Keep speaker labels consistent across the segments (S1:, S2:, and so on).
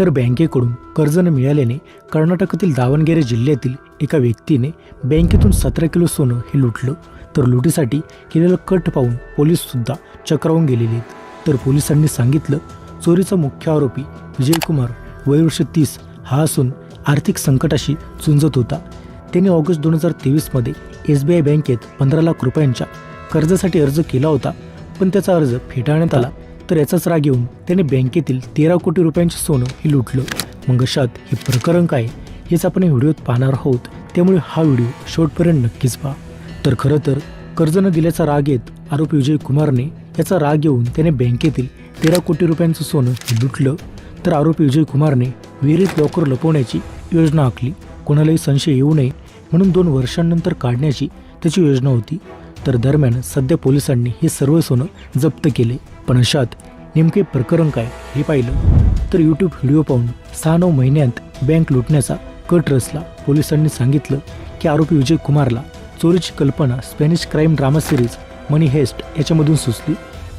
S1: तर बँकेकडून कर्ज न मिळाल्याने कर्नाटकातील दावणगेरे जिल्ह्यातील एका व्यक्तीने बँकेतून सतरा किलो सोनं हे लुटलं. तर लुटीसाठी केलेलं कट पाहून पोलीससुद्धा चक्रावून गेलेले आहेत. तर पोलिसांनी सांगितलं चोरीचा मुख्य आरोपी विजयकुमार वयवर्ष तीस हा असून आर्थिक संकटाशी झुंजत होता. त्याने ऑगस्ट दोन हजार तेवीसमध्ये एस बी आय बँकेत पंधरा लाख रुपयांच्या कर्जासाठी अर्ज केला होता पण त्याचा अर्ज फेटाळण्यात आला. तर याचाच राग येऊन त्याने बँकेतील तेरा कोटी रुपयांचे सोनं हे लुटलं. मग अशात हे प्रकरण काय? हेच आपण व्हिडिओत पाहणार आहोत. त्यामुळे हा व्हिडिओ शेवटपर्यंत नक्कीच पहा. तर खरं तर कर्ज न दिल्याचा राग येत आरोपी विजय कुमारने याचा राग येऊन त्याने बँकेतील तेरा कोटी रुपयांचं सोनं हे लुटलं. तर आरोपी विजय कुमारने विहिरीत लॉकर लपवण्याची योजना आखली. कोणालाही संशय येऊ नये म्हणून दोन वर्षांनंतर काढण्याची त्याची योजना होती. तर दरम्यान सध्या पोलिसांनी हे सर्व सोनं जप्त केले. पण अशात नेमके प्रकरण काय हे पाहिलं तर यूट्यूब व्हिडिओ पाहून सहा नऊ महिन्यात बँक लुटण्याचा कट रचला. पोलिसांनी सांगितलं की आरोपी विजय कुमारला चोरीची कल्पना Spanish crime drama series money heist याच्यामधून सुचली.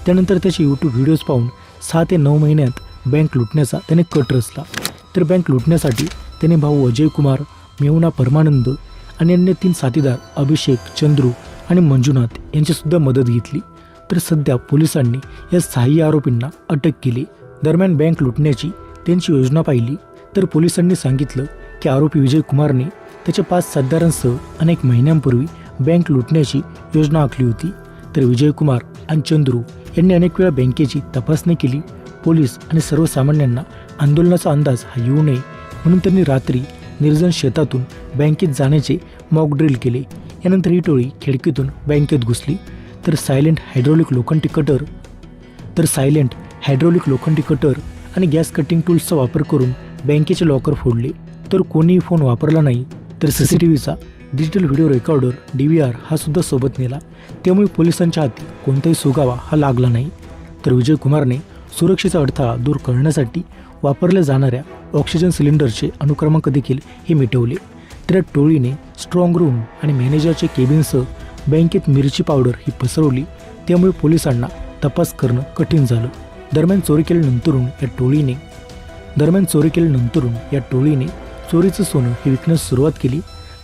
S1: त्यानंतर त्याचे यूट्यूब व्हिडिओज पाहून सहा ते नऊ महिन्यात बँक लुटण्याचा त्याने कट रचला. तर बँक लुटण्यासाठी त्याने भाऊ अजय कुमार मेहुना परमानंद आणि अन्य तीन साथीदार अभिषेक चंद्रू आणि मंजुनाथ यांचीसुद्धा मदत घेतली. तर सध्या पोलिसांनी या सहाही आरोपींना अटक केली. दरम्यान बँक लुटण्याची त्यांची योजना पाहिली. तर पोलिसांनी सांगितलं की आरोपी विजय कुमारने त्याच्या पाच साथीदारांसह अनेक महिन्यांपूर्वी बँक लुटण्याची योजना आखली होती. तर विजय कुमार आणि चंद्रू यांनी अनेक वेळा बँकेची तपासणी केली. पोलीस आणि सर्वसामान्यांना आंदोलनाचा अंदाज हा येऊ नये म्हणून त्यांनी रात्री निर्जन शेतातून बँकेत जाण्याचे मॉक ड्रिल केले. यानंतर ही टोळी खिडकीतून बँकेत घुसली तर सायलेंट हायड्रोलिक लोखंडी कटर तर सायलेंट हायड्रोलिक लोखंडी कटर आणि गॅस कटिंग टूल्सचा वापर करून बँकेचे लॉकर फोडले. तर कोणीही फोन वापरला नाही तर C C T व्हीचा digital video recorder D V R हा सुद्धा सोबत नेला. त्यामुळे पोलिसांच्या हाती कोणताही सुगावा हा लागला नाही. तर विजय कुमारने सुरक्षेचा अडथळा दूर करण्यासाठी वापरल्या जाणाऱ्या ऑक्सिजन सिलेंडरचे अनुक्रमांक देखील हे मिटवले. तर या टोळीने स्ट्रॉंग रूम आणि मॅनेजरच्या केबिनसह बँकेत मिरची पावडर ही पसरवली. त्यामुळे पोलिसांना तपास करणं कठीण झालं. दरम्यान चोरी केल्यानंतरून या टोळीने दरम्यान चोरी केल्यानंतरून या टोळीने चोरीचं सोनं हे विकण्यास सुरुवात केली.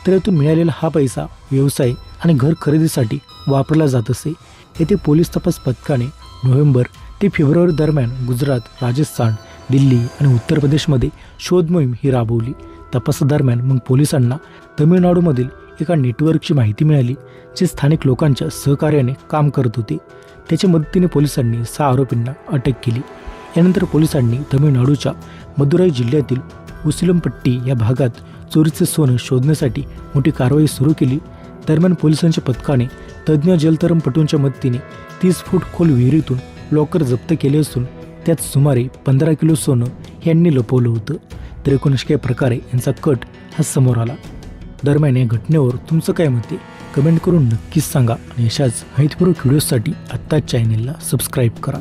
S1: तर यातून मिळालेला हा पैसा व्यवसाय आणि घर खरेदीसाठी वापरला जात असे. येथे पोलीस तपास पथकाने नोव्हेंबर ते फेब्रुवारी दरम्यान गुजरात राजस्थान दिल्ली आणि उत्तर प्रदेशमध्ये शोध मोहीम ही राबवली. तपासादरम्यान मग पोलिसांना तमिळनाडूमधील एका नेटवर्कची माहिती मिळाली जे स्थानिक लोकांच्या सहकार्याने काम करत होते. त्याच्या मदतीने पोलिसांनी सहा आरोपींना अटक केली. यानंतर पोलिसांनी तमिळनाडूच्या मदुराई जिल्ह्यातील उसिलमपट्टी या भागात चोरीचे सोनं शोधण्यासाठी मोठी कारवाई सुरू केली. दरम्यान पोलिसांच्या पथकाने तज्ज्ञ जलतरणपटूंच्या मदतीने तीस फूट खोल विहिरीतून लॉकर जप्त केले असून त्यात सुमारे पंधरा किलो सोनं यांनी लपवलं होतं. तर प्रकारे यांचा कट हा समोर आला. दरम्यान या घटनेवर तुमचं काय मत आहे? कमेंट करून नक्कीच सांगा आणि अशाच माहितीपूर्वक व्हिडिओसाठी आत्ताच चॅनेलला सबस्क्राईब करा.